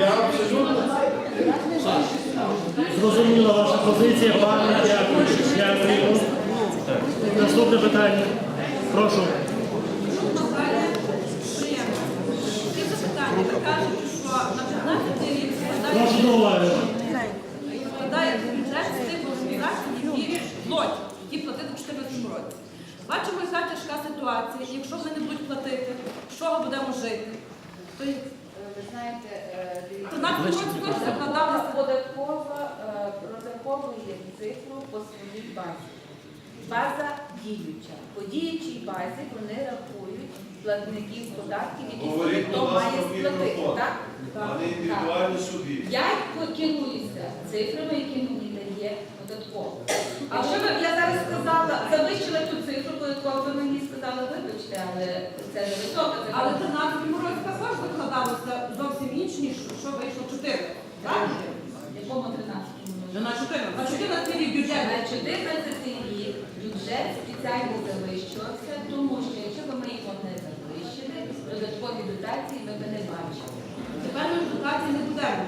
Я Зрозуміла ваша позиція, пане, дякую. Дякую. Наступне питання. Прошу. Таке запитання. Ви кажете, що на 15 рік складає Прошу до уваги. складає бюджет з тих організацій, які платять, які платили в 2014 році. Бачимо, яка тяжка ситуація. Якщо вони не будуть платити, з чого будемо жити? Ви знаєте, е, дивіться, в 13 році податкова е, розраховує цифру по своїй базі. База діюча. По діючій базі вони рахують платників податків, які хто має сплатити. Так? індивідуальні собі. Я керуюся цифрами, які мені дає податкова. А Якщо ви- б я зараз сказала, завищила ту цифру податкова, ви мені сказали, вибачте, але це не висока цифра. Але в 13 році також закладалося зовсім інше, ніж що вийшло 4. Правильно? В якому 13-му? Ну, На 14. На 14 рік бюджет. На 14 рік бюджет спеціально завищувався, тому що якщо б ми його не завищили, додаткові дотації ми б не бачили. Тепер ми дотації не будемо.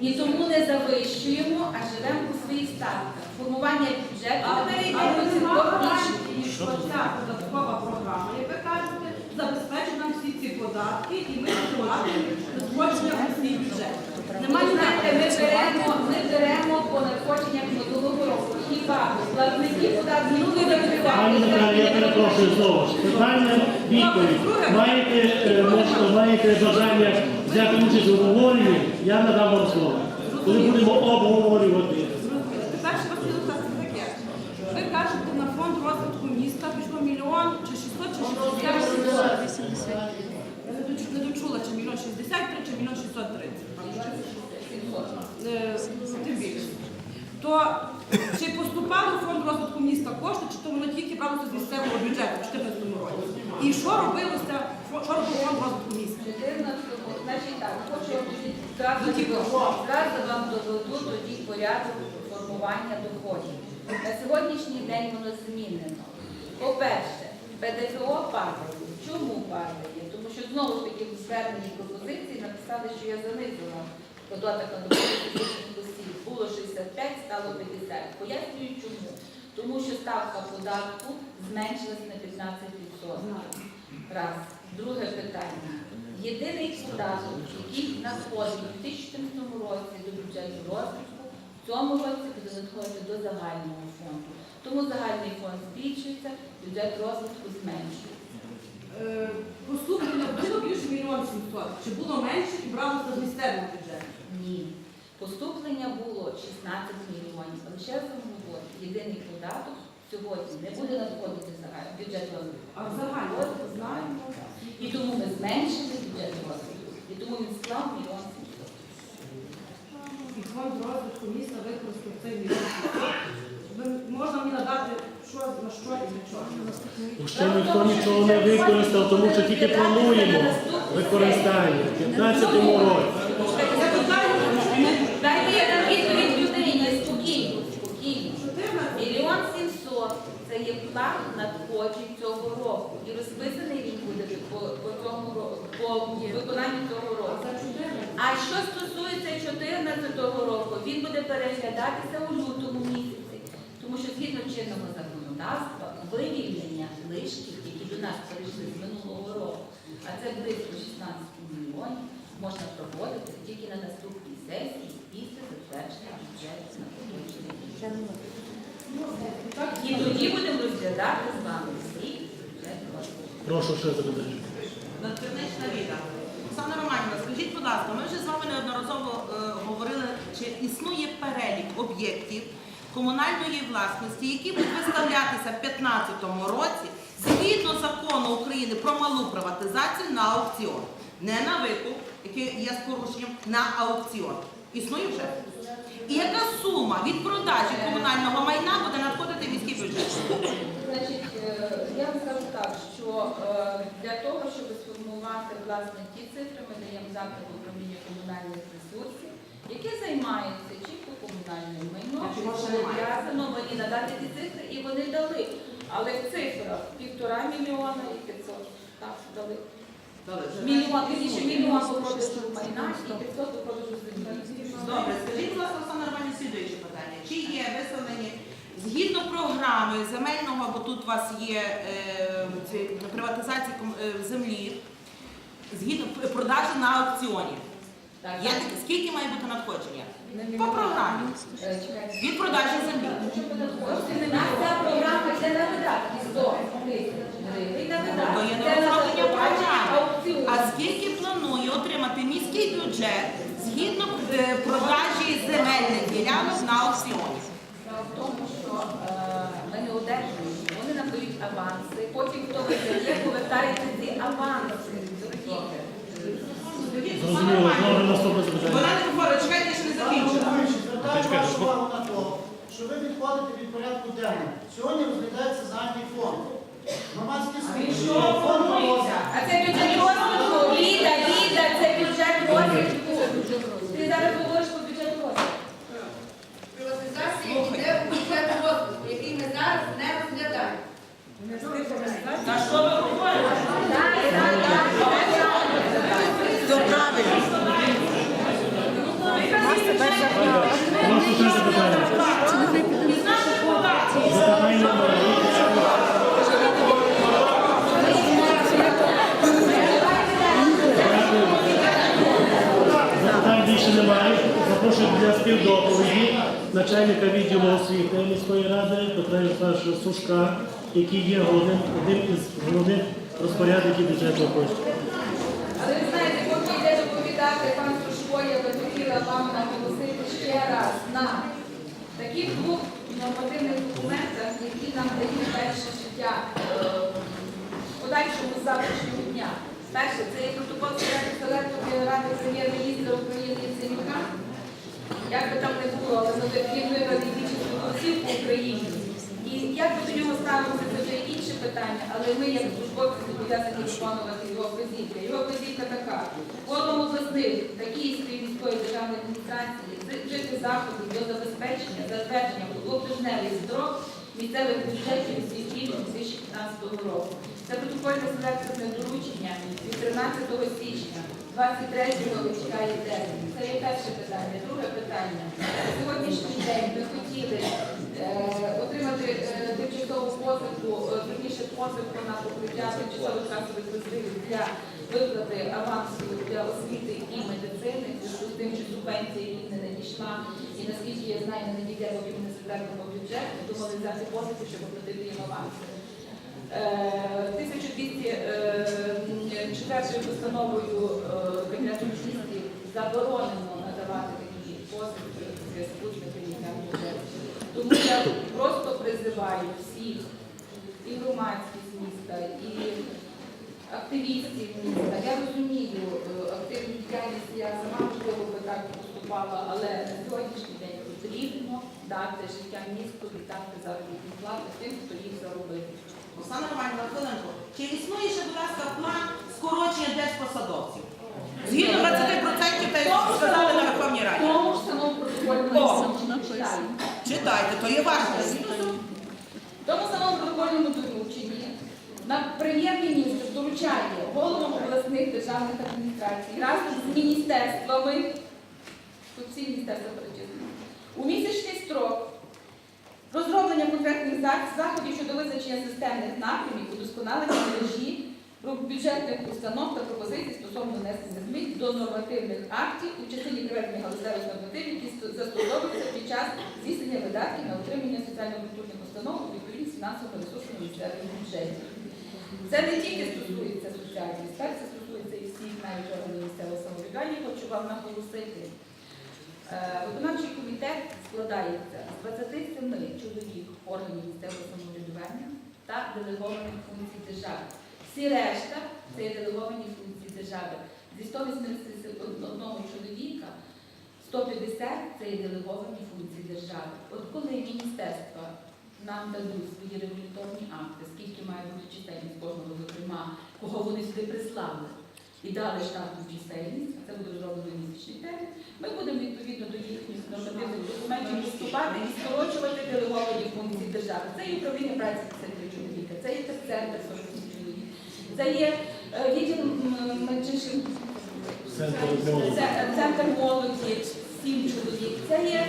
І тому не завищуємо, а живемо по своїх статках. Формування бюджету Але тепер йде по цілком іншому. гарантії, що ця податкова програма, як ви кажете, ці податки і ми матимемо надходження в свій бюджет. Немає, знаєте, ми беремо, ми беремо по надходженнях минулого року. Хіба платники податків ну, Пані Наталі, я перепрошую знову ж. Питання, відповідь. Маєте, е, маєте бажання взяти участь у обговоренні, я надам вам слово. Коли будемо обговорювати. Перше вас хотіла сказати таке. Ви кажете, на фонд розвитку міста пішло мільйон чи 600, чи 60. Я не доч- не дочула, чи мільйон 63, чи мільйон 630. Е, Тим більше. То чи поступало в фонд розвитку міста кошти, чи то воно тільки бралося з місцевого бюджету в 2014 році? І що робилося, що робив фонд розвитку міста? 14-го, значить так, хочу зразу вам доведу тоді порядок формування доходів. На сьогоднішній день воно змінено. По-перше, ПДФО падає. Чому падає? Тому що знову ж таки в зверненні пропозиції написали, що я занизила податок на доходи осіб. Було 65, стало 50. Пояснюю чому. Тому що ставка податку зменшилась на 15%. Раз. Друге питання. Єдиний податок, який надходить у 2014 році до бюджету розвитку, в цьому році буде надходити до загального фонду. Тому загальний фонд збільшується, бюджет розвитку зменшується. Е, Поступлення було більше мільйон 700, чи було менше і бралося з місцевого бюджету? Ні. Поступлення було 16 мільйонів. Але ще раз єдиний податок сьогодні не буде надходити в бюджет розвитку. А в загальному знаємо. І тому ми зменшили бюджет розвитку. І тому він склав мільйон 700. І фонд розвитку міста використав цей мільйон 700. Можна мені надати, що на що і для чого? Ще ніхто нічого не використав, тому що тільки плануємо використання в 15-му році. Дайте я дам відповідь людині, спокійно, спокійно. Мільйон сімсот це є план надходжень цього року. І розписаний він буде по, по, цьому, ро- по виконанню цього року. А що стосується 2014 року, він буде переглядатися у лютому місяці, тому що згідно чинного законодавства вивільнення лишків, які до нас перейшли з минулого року, а це близько 16 мільйонів, можна проводити тільки на наступній сесії після затвердження бюджету на поточний рік. І тоді будемо розглядати з вами всі бюджет. Прошу ще запитання. Надкринична Ліда. Оксана Романівна, скажіть, будь ласка, ми вже з вами неодноразово е, говорили, чи існує перелік об'єктів комунальної власності, які будуть виставлятися в 2015 році згідно закону України про малу приватизацію на аукціон. Не на викуп, який є з порушенням, на аукціон. Існує вже? І яка сума від продажі комунального майна буде надходити в міський бюджет? Значить, е, я вам скажу так, що е, для того, щоб сформувати власне ті цифри, ми даємо запит управління комунальних ресурсів, яке займається чітко ще немає? пов'язано, вони надати ті цифри, і вони дали. Але в цифрах півтора мільйона і 500. Так, дали. Мільйон, більше мільйон по продажу майна і 500 по продажу землі. Добре, скажіть, будь ласка, Оксана Романівна, слідуюче питання. Чи є виставлені згідно програми земельного, бо тут у вас є е, приватизація е, землі, згідно п- продажі на аукціоні? Так, Є таке? Скільки має бути надходження? По програмі. Від продажі землі. Ця програма йде на видатки 100 тисяч гривень на видатки. Це на програми. А скільки планує отримати міський бюджет згідно е, продажі земельних ділянок на аукціоні? В тому, що е, ми не одержуємо, вони нам дають аванси, потім хто видає, повертається ці аванси. Зрозуміло, знову наступне запитання. Звертаю вашу увагу на те, що ви відходите від порядку денного. Сьогодні розглядається загальний фонд. Громадські служби. А це бюджет розвитку, Ліда, Ліда, це бюджет розвитку. Ти зараз говориш про бюджет розвитку. Приватизація йде у бюджет розвитку, який ми зараз не розглядаємо. Та що ви говорите? Так, так, так. Прошу ще запитання. Запитання номер Запитань більше немає. Запрошую для співдоповіді начальника відділу освіти міської ради Петра Ярославовича Сушка, який є головним одним із головних розпорядників бюджетної коштів. Але ви знаєте, поки йде доповідати пан Сушко, я би хотіла вам наголосити ще раз на таких двох нормативних документах, які нам дають перше життя е, в подальшому з завтрашнього дня. Перше, це є протокол Ради прем'єр-міністра України Яценюка. Як би там не було, але на він вибрали більшість голосів по Україні. І як би до нього ставилося, це вже інше питання, але ми, як службовці, зобов'язані виконувати його вказівки. Його вказівка така. Головам обласних та Київської міської державної адміністрації вжити заходів до забезпечення затвердження у двотижневий строк місцевих бюджетів у світі 2015 року. Це протокольне селекторне доручення від 13 січня. 23-го чекає термін. Це є перше питання. Друге питання. На сьогоднішній день ми хотіли е, отримати е, тимчасову позику, верніше позику на покриття тимчасових касових розривів для виплати авансу для освіти і медицини, зв'язку з тим, що субвенція їм не надійшла. І наскільки я знаю, не надійде поки муніципальному бюджету, думали взяти позику, щоб оплатити їм аванси. Е, 1204 постановою е, Кабінету міністрів заборонено надавати такі позики в зв'язку з неприйняттям бюджету. Тому я просто призиваю всіх і громадськість міста, і активістів міста. Я розумію е, активну діяльність, я сама можливо би так поступала, але на сьогоднішній день потрібно дати життя місту і дати заробітні плати тим, хто їх заробив. Оксана Романівна, хвилинку. Чи існує ще, будь ласка, план скорочення держпосадовців? Згідно 20% та й сказали на Верховній Раді. Тому ж самому протокольному читаю. Читайте, то є ваше. В тому самому протокольному дорученні на прем'єр-міністр доручає головам обласних державних адміністрацій разом з міністерствами, тут всі міністерства перечислені, у місячний строк розроблення конкретних заходів щодо визначення системних напрямів, удосконалення мережі бюджетних установ та пропозицій стосовно внесення змін до нормативних актів у частині приведення галузевих нормативів, які застосовуються під час здійснення видатків на утримання соціально-культурних установ у відповідність ресурсами місцевих бюджетів. Це не тільки стосується соціальної сфери, це стосується і всіх навіть органів місцевого самоврядування. Хочу вам наголосити. Е, Виконавчий комітет складається з 27 чоловік органів місцевого самоврядування та делегованих функцій держави. Всі решта це делеговані функції держави. Зі 181 чоловіка 150 це делеговані функції держави. От коли міністерства нам дадуть свої регуляторні акти, скільки має бути чисельність кожного, зокрема, кого вони сюди прислали, і дали штатну чисельність, це буде зроблено місячний термін, ми будемо відповідно до документів виступати і скорочувати делеговані функції держави. Це і управління праці 53 чоловіка, це і центр 47 чоловік, це є е, відділ м, Центр молоді. сім чоловік. Це є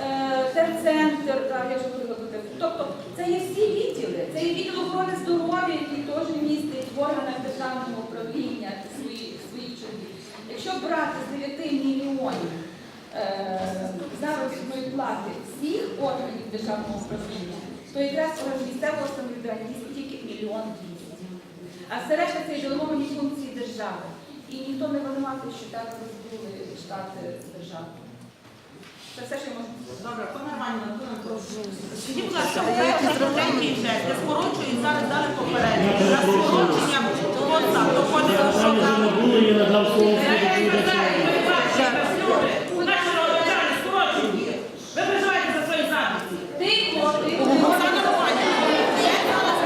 е, терцентр, я вже говорила про те. Тобто це є всі відділи. Це є відділ охорони здоров'я, який теж містить в органах державного управління своїх своїх чоловік. Якщо брати з 9 мільйонів е, заробітної плати всіх органів державного управління, то якраз орган місцевого самоврядування тільки мільйон двісті. А все решта це є делеговані функції держави. І ніхто не винуватий, що так розбули штати держави. Це все, що я можу. Добре, пане Романівна, прошу. Скажіть, будь ласка, третій вже, де скорочують, зараз дали попередньо. Я За скорочення коста, доходить до Питання вже не було, я надав слово доповідачу. Ви призиваєте за свої записи. Тихо, тихо. Оксана Романівна, є зараз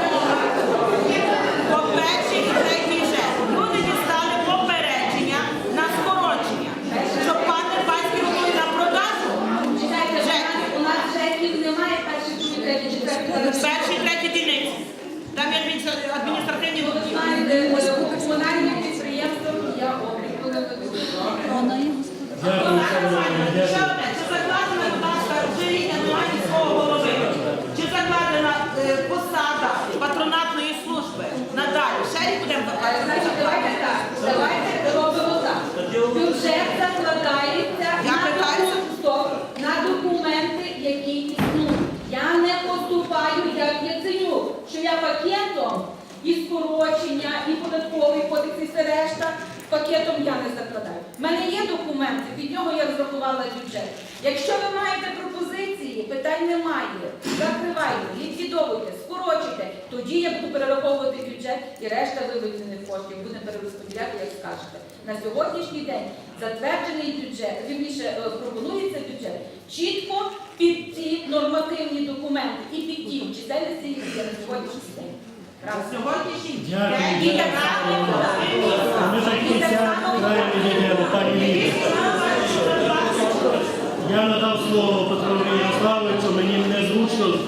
по першій і третій вже. Люди дістали попередження на скорочення, щоб пан Нерпанський робив на продажу. Чекайте, у нас- у нас жеків немає перших, других, третіх, четвертих. Перші і треті дільниці. Там є адміністра- адміністративні Ви комунальних підприємствах я обліку не веду. Чи закладена, будь ласка, немає міського голови? Чи закладена е, посада патронатної служби? Надалі, ще будемо Е, закладати. Давайте так. Давайте робимо так. Бюджет закладається Я на, питаю. доку- стоп, на документи, які існують. Я не поступаю як Яценюк, що я пакетом і скорочення, і податковий кодекс, і все решта. Пакетом я не закладаю. У мене є документи, від нього я розрахувала бюджет. Якщо ви маєте пропозиції, питань немає. Закривайте, ліквідовуйте, скорочуйте. Тоді я буду перераховувати бюджет і решта виведених коштів будемо перерозподіляти, як скажете. На сьогоднішній день затверджений бюджет, вірніше е, пропонується бюджет чітко під ці нормативні документи і під ті чисельності, які є на сьогоднішній день. На сьогоднішній Дякую, день пані Лілі. Я надав слово Петрові Ярославовичу, мені незручно,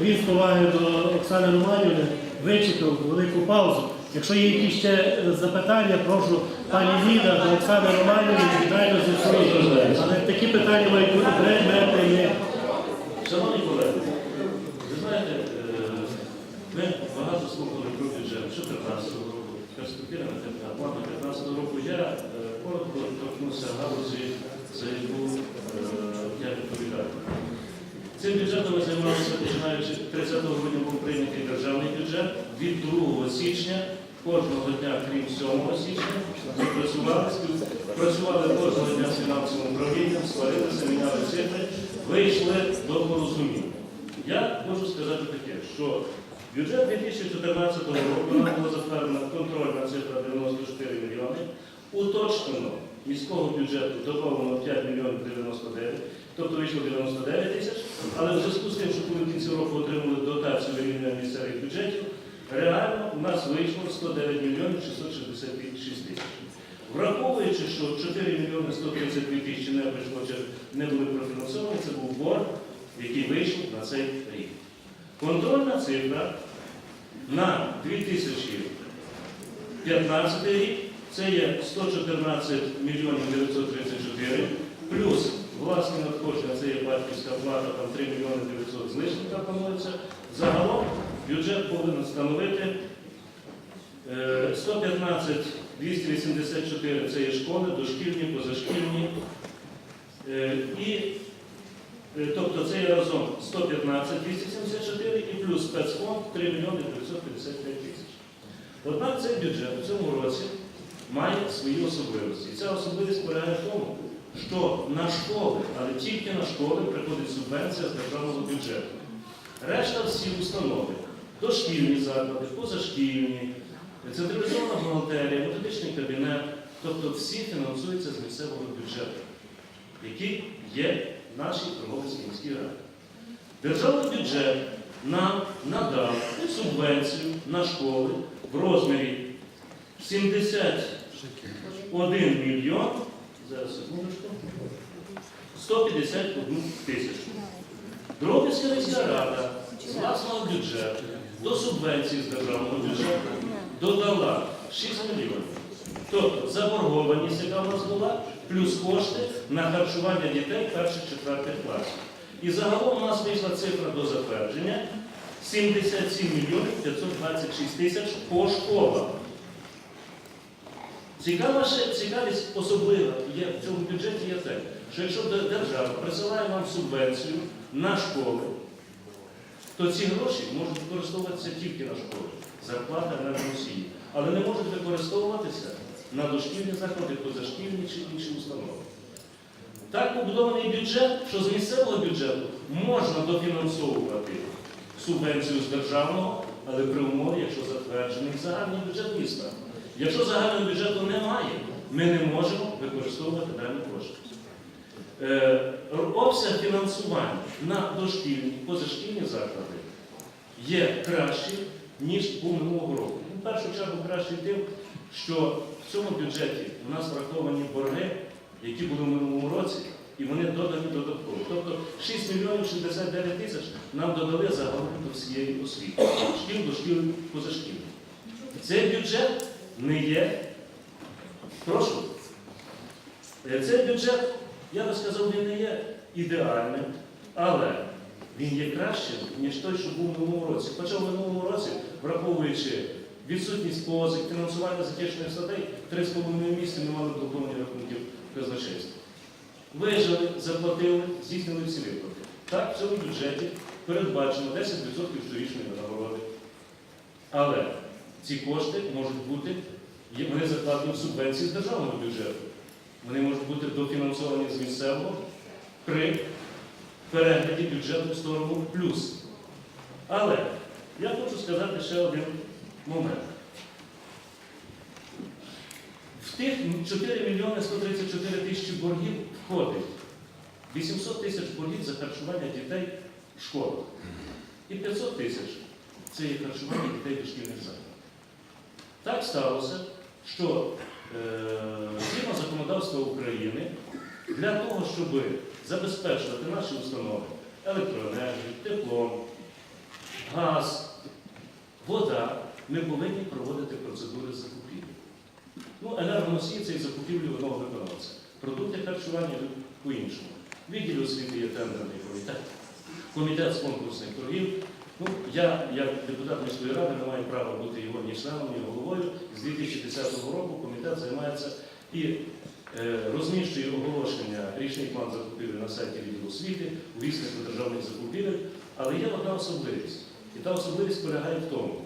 він з поваги до Оксани Романівни вичекав велику паузу. Якщо є якісь ще запитання, прошу пані Ліда до Оксани Романівни відповідально зі своїх. Але такі питання мають бути предметними. Шановні колеги, ви знаєте, е, багато слухали про бюджет 2014 року, перспектива на 15 плану 15 року. Я е, коротко торкнувся галузі, за яку е, я відповідаю. Цим бюджетом ми займалися починаючи 30 грудня був прийнятий державний бюджет. Від 2 січня кожного дня, крім 7 січня, ми працювали, працювали кожного дня з фінансовим управлінням, сварилися, міняли цифри, вийшли до порозуміння. Я можу сказати таке, що бюджет 2014 року нам була затверджена контрольна цифра 94 мільйони, уточнено міського бюджету додано 5 мільйонів 99, тобто вийшло 99 тисяч, але в зв'язку з тим, що коли кінці року отримали дотацію рівня місцевих бюджетів, реально у нас вийшло 109 мільйонів 666 тисяч. Враховуючи, що 4 мільйони 132 тисячі не прийшло не були профінансовані, це був борг, який вийшов на цей рік. Контрольна цифра на 2015 рік це є 114 мільйонів 934, плюс власні надходження, це є батьківська плата, там 3 мільйони 900 з лишнім там планується. Загалом бюджет повинен становити е, 115 284 це є школи, дошкільні, позашкільні. Е, І Е, Тобто це разом 115 274 і плюс спецфонд 3 мільйони 955 тисяч. Однак цей бюджет у цьому році має свої особливості. І ця особливість полягає в тому, що на школи, але тільки на школи приходить субвенція з державного бюджету. Решта всі установи, дошкільні заклади, позашкільні, централізована бухгалтерія, методичний кабінет, тобто всі фінансуються з місцевого бюджету, який є нашій Тернопільській міській раді. Державний бюджет нам надав субвенцію на школи в розмірі 71 мільйон, зараз секундочку, 151 тисячу. Дрогобицька міська рада з власного бюджету до субвенції з державного бюджету додала 6 мільйонів. Тобто заборгованість, яка в нас була, плюс кошти на харчування дітей перших-четвертих класів. І загалом у нас вийшла цифра до затвердження 77 мільйонів 526 тисяч по школах. Цікава ще цікавість особлива є в цьому бюджеті є те, що якщо держава присилає вам субвенцію на школи, то ці гроші можуть використовуватися тільки на школи, зарплата на Росії, але не можуть використовуватися на дошкільні заклади, позашкільні чи інші установи. Так побудований бюджет, що з місцевого бюджету можна дофінансовувати субвенцію з державного, але при умові, якщо затверджений загальний бюджет міста. Якщо загального бюджету немає, ми не можемо використовувати дані кошти. Е, обсяг фінансування на дошкільні, позашкільні заклади є кращий, ніж був минулого року. Ну, В першу чергу кращий тим, що в цьому бюджеті у нас враховані борги, які були в минулому році, і вони додані додатково. Тобто 6 мільйонів 69 тисяч нам додали загалом до всієї освіти. Шкіл, дошкіл, позашкіл. Цей бюджет не є. Прошу. Е, Цей бюджет, я би сказав, він не є ідеальним, але він є кращим, ніж той, що був в минулому році. Хоча в минулому році, враховуючи відсутність позик, фінансування затічних статей, 3,5 місяці не мали блоковані рахунків казначейства. Вижили, заплатили, здійснили всі виплати. Так, в цьому бюджеті передбачено 10% щорічної нагороди. Але ці кошти можуть бути, вони закладені в субвенції з державного бюджету. Вони можуть бути дофінансовані з місцевого при перегляді бюджету в сторону плюс. Але я хочу сказати ще один момент. В тих 4 мільйони 134 тисячі боргів входить 800 тисяч боргів за харчування дітей в школах. І 500 тисяч це є харчування дітей дошкільних закладів. Так сталося, що е, законодавства України для того, щоб забезпечувати наші установи електроенергію, теплом, газ, вода, ми повинні проводити процедури закупівлі. Ну, енергоносії це і закупівлі одного виконавця. Продукти харчування по-іншому. Відділ освіти є тендерний комітет, комітет з конкурсних торгів. Ну, я, як депутат міської ради, не маю права бути його ні членом, ні головою. З 2010 року комітет займається і е, розміщує оголошення річний план закупівель на сайті відділу освіти, у віснику державних закупівель. Але є одна особливість. І та особливість полягає в тому,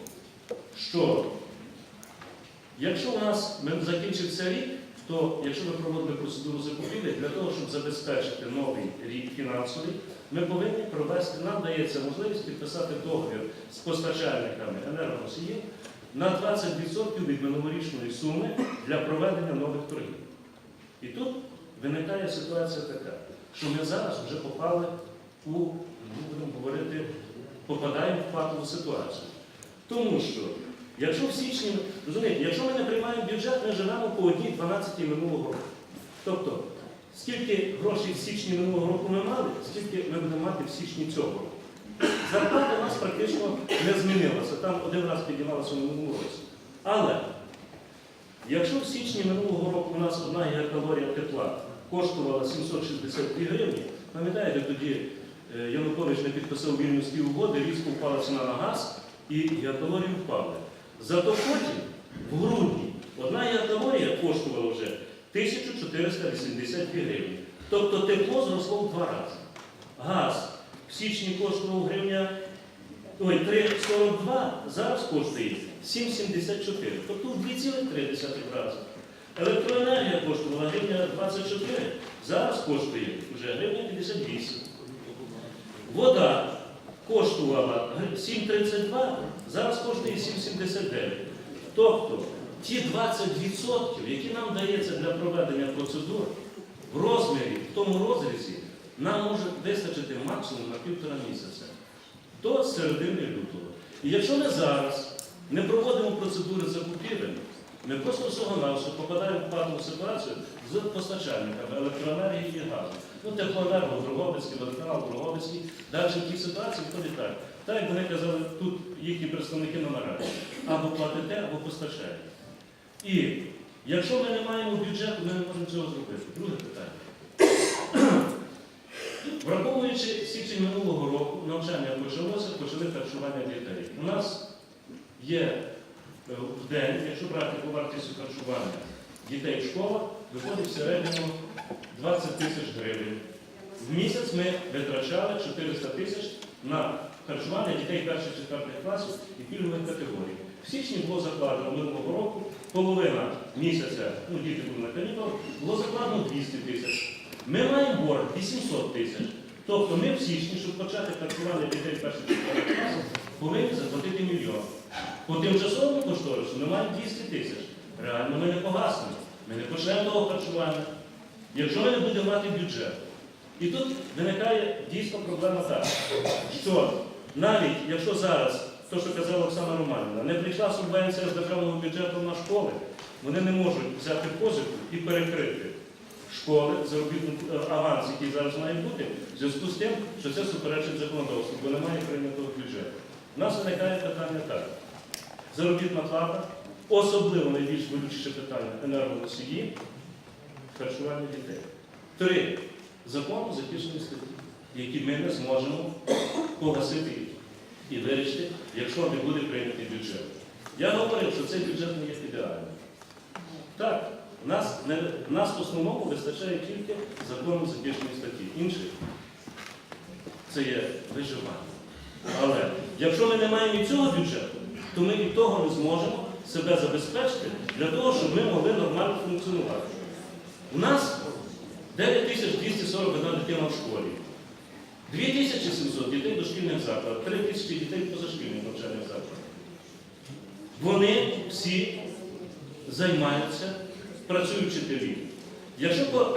що якщо у нас ми закінчиться рік, то якщо ми проводимо процедуру закупівлі, для того, щоб забезпечити новий рік фінансовий, ми повинні провести, нам дається можливість підписати договір з постачальниками енергоносіїв на 20% від минулорічної суми для проведення нових торгів. І тут виникає ситуація така, що ми зараз вже попали у, ну, будемо говорити, попадаємо в патову ситуацію. Тому що, якщо в січні, розумієте, якщо ми не приймаємо бюджет, ми живемо по одній 12 минулого року. Тобто, скільки грошей в січні минулого року ми мали, скільки ми будемо мати в січні цього року. Зарплата у нас практично не змінилася, там один раз піднімалася в минулому році. Але якщо в січні минулого року у нас одна гігакалорія тепла коштувала 762 гривні, пам'ятаєте, тоді е, Янукович не підписав вільнюські угоди, різко впала ціна на газ і гігакалорії впали. Зато потім, в грудні, одна гігакалорія коштувала вже 1482 гривні. Тобто тепло зросло в два рази. Газ в січні коштував гривня ой, 3,42, зараз коштує 7,74. Тобто в 2,3 рази. Електроенергія коштувала гривня 24, зараз коштує вже гривня 58. Вода коштувала 7,32, зараз коштує 7,79. Тобто ті 20%, які нам дається для проведення процедур, в розмірі, в тому розрізі, нам може вистачити максимум на півтора місяця до середини лютого. І якщо ми зараз не проводимо процедури закупівель, ми просто всього-навсього попадаємо в патову ситуацію з постачальниками електроенергії і газу. Ну, теплоенерго Дрогобицький, водоканал Дрогобицький. Далі в тій ситуації виходить так. Так, як вони казали, тут їхні представники на нараді. Або платите, або постачаєте. І якщо ми не маємо бюджету, ми не можемо цього зробити. Друге питання. Враховуючи січень минулого року, навчання почалося, почали харчування дітей. У нас є е, в день, якщо брати по вартістю харчування дітей в школах, виходить в середньому 20 тисяч гривень. В місяць ми витрачали 400 тисяч на харчування дітей перших четвертих класів і пільгових категорій. В січні було закладено минулого року, половина місяця, ну діти були на канікулах, було закладено 200 тисяч. Ми маємо борг 800 тисяч. Тобто ми в січні, щоб почати харчування дітей перших четвертих класів, повинні заплатити мільйон. По тимчасовому кошторису ми маємо 200 тисяч. Реально ми не погаснемо. Ми не почнемо того харчування. Якщо ми не будемо мати бюджет. І тут виникає дійсно проблема така, що навіть якщо зараз, то що казала Оксана Романівна, не прийшла субвенція з державного бюджету на школи, вони не можуть взяти позику і перекрити школи, заробітний е, аванс, який зараз має бути, в зв'язку з тим, що це суперечить законодавству, бо немає прийнятого бюджету. У нас виникає питання так. Заробітна плата, особливо найбільш болючіше питання енергоносії, харчування дітей. Три. Закон захищеної статті, які ми не зможемо погасити і вирішити, якщо не буде прийнятий бюджет. Я говорив, що цей бюджет не є ідеальним. Так, нас, не, нас в основному вистачає тільки закону захищеної статті. Інших це є виживання. Але якщо ми не маємо і цього бюджету, то ми і того не зможемо себе забезпечити для того, щоб ми могли нормально функціонувати. У нас 9241 дитина в школі, 2700 дітей дошкільних закладах, 3000 дітей позашкільних навчальних закладах. Вони всі займаються, працюють вчителі. Якщо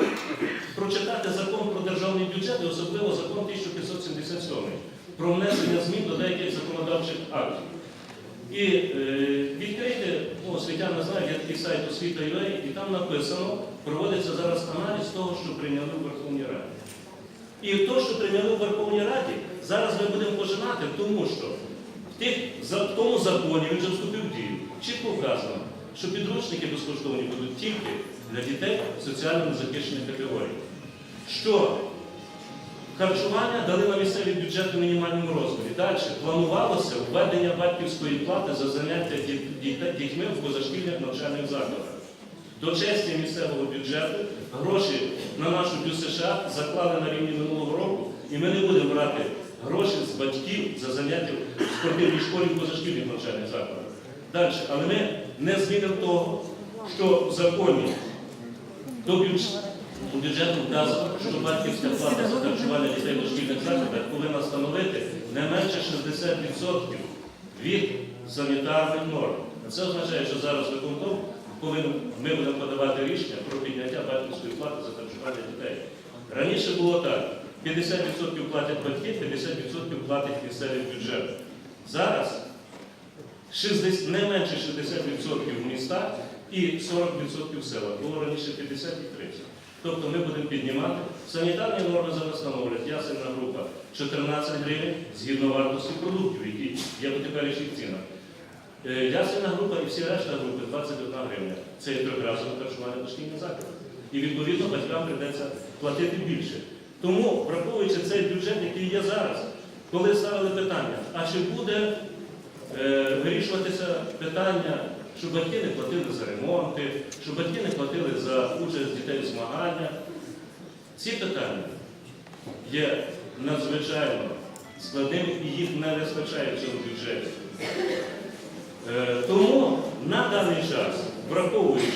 прочитати закон про державний бюджет, і особливо закон 1577 про внесення змін до деяких законодавчих актів. І е, відкрийте, ну, освітяни знають, є такий сайт освіта.ua, і там написано, проводиться зараз аналіз того, що прийняли в Верховній Раді. І то, що прийняли в Верховній Раді, зараз ми будемо пожинати, тому що в, тих, в тому законі він вже вступив в дію. Чітко вказано, що підручники безкоштовні будуть тільки для дітей соціально незахищених категорій. Що Харчування дали на місцевий бюджет у мінімальному розмірі. Далі планувалося введення батьківської плати за заняття діт- діт- дітьми в позашкільних навчальних закладах. До честі місцевого бюджету гроші на нашу США заклали на рівні минулого року, і ми не будемо брати гроші з батьків за заняття в спортивній школі в позашкільних навчальних закладах. Далі, але ми не змінимо того, що в законі до бюджету. Бюджету вказано, що батьківська плата за харчування дітей в дошкільних закладах повинна становити не менше 60% від санітарних норм. Це означає, що зараз виконком повинен, ми будемо подавати рішення про підняття батьківської плати за харчування дітей. Раніше було так: 50% платять батьки, 50% платить місцевий бюджет. Зараз 60, не менше 60% в містах і 40% в селах. Було раніше 50 і 30. Тобто ми будемо піднімати. Санітарні норми зараз становлять ясельна група 14 гривень згідно вартості продуктів, які є по теперішніх цінах. Е, Ясельна група і всі решта групи 21 гривня. Це є трьохразове харчування дошкільних закладів. І відповідно батькам прийдеться платити більше. Тому, враховуючи цей бюджет, який є зараз, коли ставили питання, а чи буде е, вирішуватися питання, щоб батьки не платили за ремонти, щоб батьки не платили за участь дітей в змаганнях. Ці питання є надзвичайно складними і їх не вистачає в цьому бюджеті. Е, Тому на даний час, враховуючи,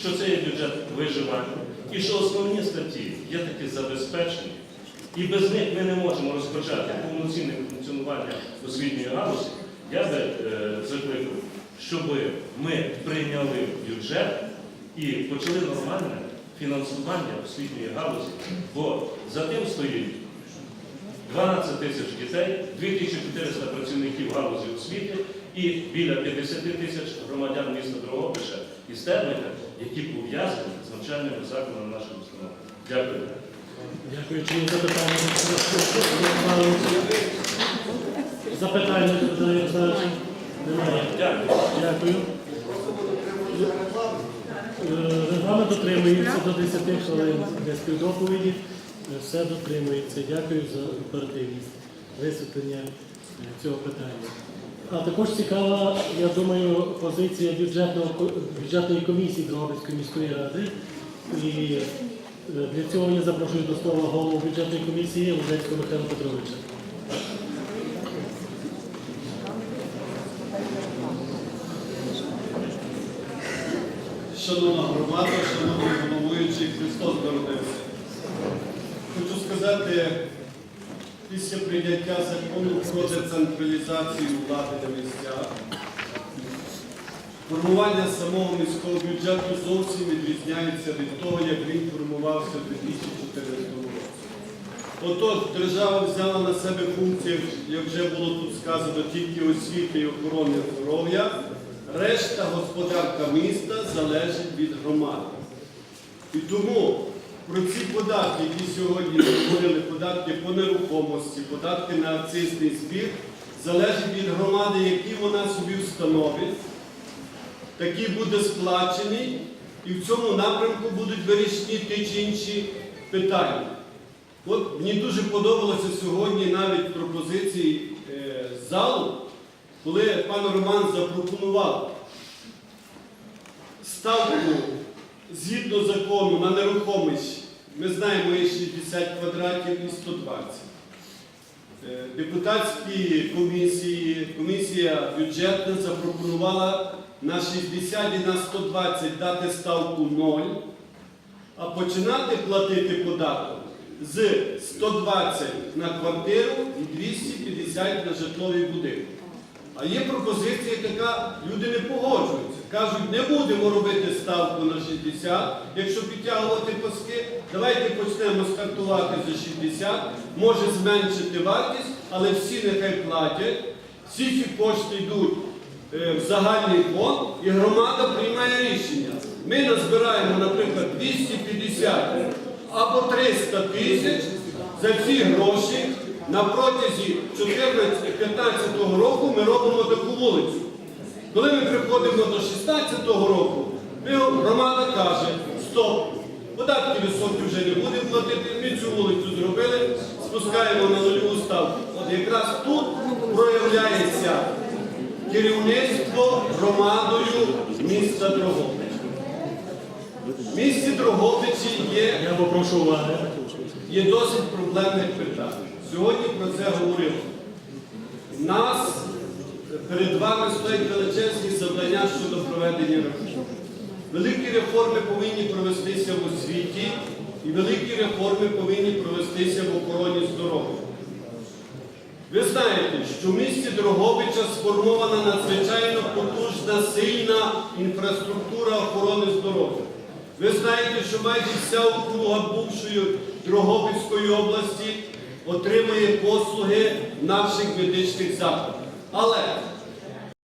що це є бюджет виживання, і що основні статті є такі забезпечені, і без них ми не можемо розпочати повноцінне функціонування освітньої галузі, я би е, закликав, щоб ми прийняли бюджет і почали нормальне фінансування освітньої галузі, бо за тим стоїть 12 тисяч дітей, 2400 працівників галузі освіти і біля 50 тисяч громадян міста Дрогобича і Стебника, які пов'язані з навчальними закладами нашої установи. Дякую. Дякую. Чи є запитання? Запитання Немає. Дякую. Дякую. Е, Регламент дотримується до 10 хвилин для співдоповіді. Все дотримується. Дякую за оперативність висвітлення е, цього питання. А також цікава, я думаю, позиція бюджетного бюджетної комісії Дрогобицької міської ради. І е, для цього я запрошую до слова голову бюджетної комісії Лужецького Михайла Петровича. Шановна громада, шановний головуючий, Христос народився. Хочу сказати, після прийняття закону про децентралізацію влади на місцях, формування самого міського бюджету зовсім відрізняється від того, як він формувався в 2014 році. Отож, держава взяла на себе функції, як вже було тут сказано, тільки освіти і охорони здоров'я. Решта господарка міста залежить від громади. І тому про ці податки, які сьогодні говорили, податки по нерухомості, податки на акцизний збір, залежить від громади, які вона собі встановить, такий буде сплачений, і в цьому напрямку будуть вирішені ті чи інші питання. От мені дуже подобалося сьогодні навіть пропозиції е, залу, коли пан Роман запропонував ставку згідно закону на нерухомість, ми знаємо, є 60 квадратів і 120. Е, Депутатські комісії, комісія бюджетна запропонувала на 60 і на 120 дати ставку 0, а починати платити податок з 120 на квартиру і 250 на житловий будинок. А є пропозиція така, люди не погоджуються. Кажуть, не будемо робити ставку на 60, якщо підтягувати паски, давайте почнемо стартувати за 60, може зменшити вартість, але всі нехай платять, всі ці кошти йдуть е, в загальний фонд, і громада приймає рішення. Ми назбираємо, наприклад, 250 або 300 тисяч за ці гроші на протязі 14-15 року ми робимо таку вулицю. Коли ми приходимо до 16-го року, громада каже, стоп, податки високі вже не будемо платити, ми цю вулицю зробили, спускаємо на нульову ставку. От якраз тут проявляється керівництво громадою міста Дрогобич. В місті Дрогобичі є є досить проблемних питань. Сьогодні про це говорили. Нас перед вами стоять величезні завдання щодо проведення реформ. Великі реформи повинні провестися в освіті і великі реформи повинні провестися в охороні здоров'я. Ви знаєте, що в місті Дрогобича сформована надзвичайно потужна, сильна інфраструктура охорони здоров'я. Ви знаєте, що майже вся округа бувшої Дрогобицької області отримує послуги наших медичних закладів. Але